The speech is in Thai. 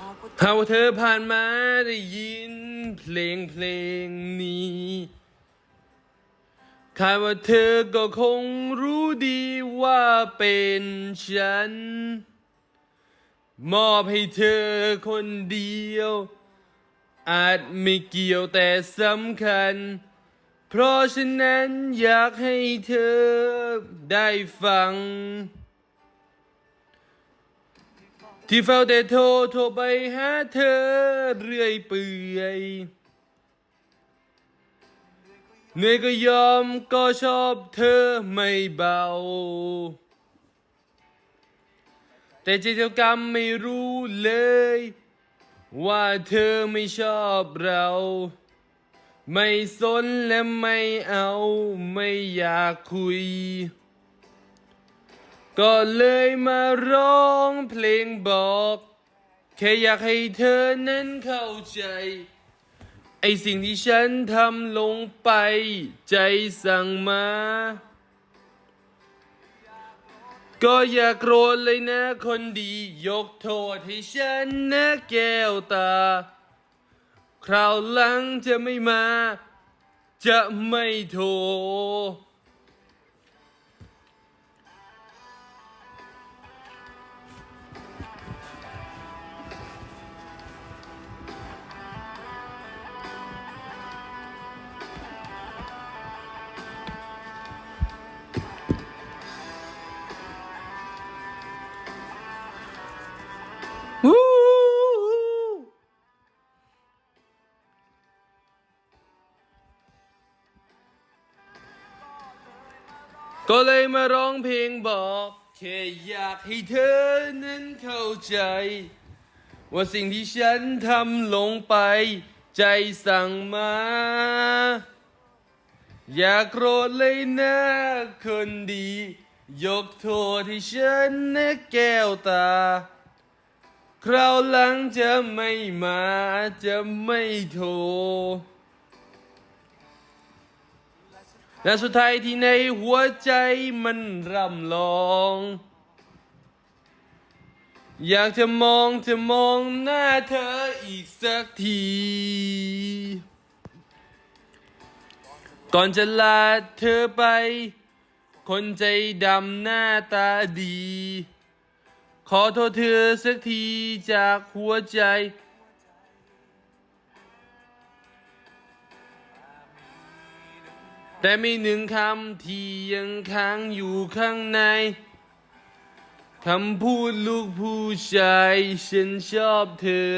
หากว่าเธอผ่านมาได้ยิน เพลงเพลงนี้คาดว่าเธอก็คงรู้ดีว่าเป็นฉัน มอบให้เธอคนเดียว อาจไม่เกี่ยวแต่สำคัญ เพราะฉะนั้นอยากให้เธอได้ฟัง ที่เฝ้าแต่โทรโทรไปหาเธอเรื่อยเปื่อยเหนื่อยก็ยอมก็ชอบเธอไม่เบา แต่ใจเจ้ากรรมไม่รู้เลย ว่าเธอไม่ชอบเรา ไม่สนและไม่เอาไม่อยากคุย ก็เลยมาร้องเพลงบอก แค่อยากให้เธอนั้นเข้าใจ ไอสิ่งที่ฉันทำลงไป ใจสั่งมา ก็อย่าโกรธเลยนะคนดี ยกโทษให้ฉันนะแก้วตา คราวหลังจะไม่มา จะไม่โทร ก็เลยมาร้องเพลงบอกแค่อยากให้เธอนั้นเข้าใจ ว่าสิ่งที่ฉันทำลงไป ใจสั่งมา อย่าโกรธเลยนะคนดี ยกโทษให้ฉันนะแก้วตา คราวหลังจะไม่มาจะไม่โทร และสุดท้ายที่ในหัวใจมันร่ำลอง อยากจะมองจะมองหน้าเธออีกสักที ก่อนจะลาเธอไป คนใจดำหน้าตาดี ขอโทษเธอสักทีจากหัวใจ แต่มีหนึ่งคำที่ยังค้างอยู่ข้างในคำพูดลูกผู้ชายฉันชอบเธอ